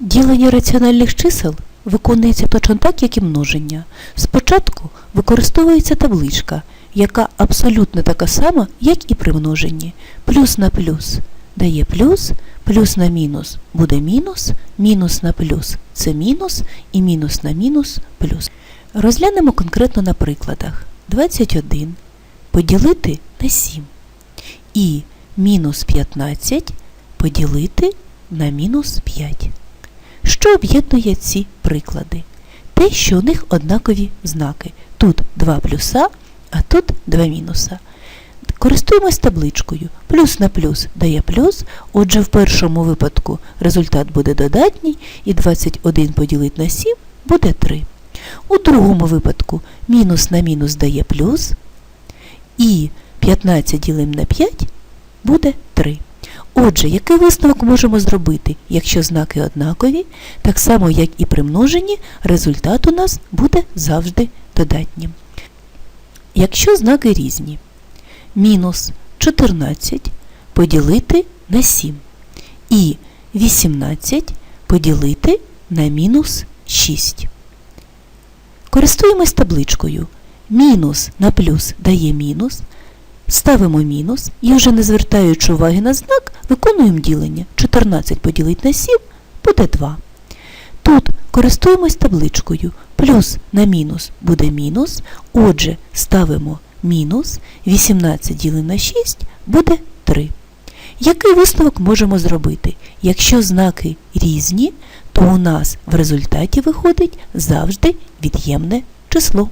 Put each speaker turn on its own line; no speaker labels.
Ділення раціональних чисел виконується точно так, як і множення. Спочатку використовується табличка, яка абсолютно така сама, як і при множенні. Плюс на плюс дає плюс, плюс на мінус буде мінус, мінус на плюс це мінус і мінус на мінус плюс. Розглянемо конкретно на прикладах. 21 поділити на 7 і мінус 15 поділити на мінус 5. Що об'єднує ці приклади? Те, що у них однакові знаки. Тут два плюса, а тут два мінуса. Користуємось табличкою. Плюс на плюс дає плюс, отже в першому випадку результат буде додатній, і 21 поділити на 7 буде 3. У другому випадку мінус на мінус дає плюс, і 15 ділимо на 5 буде 3. Отже, який висновок можемо зробити? Якщо знаки однакові, так само як і при множенні, результат у нас буде завжди додатнім. Якщо знаки різні, мінус 14 поділити на 7 і 18 поділити на мінус 6. Користуємось табличкою. Мінус на плюс дає мінус, Ставимо мінус і вже не звертаючи уваги на знак, виконуємо ділення. 14 поділити на 7 буде 2. Тут користуємось табличкою. Плюс на мінус буде мінус. Отже, ставимо мінус. 18 ділимо на 6 буде 3. Який висновок можемо зробити? Якщо знаки різні, то у нас в результаті виходить завжди від'ємне число.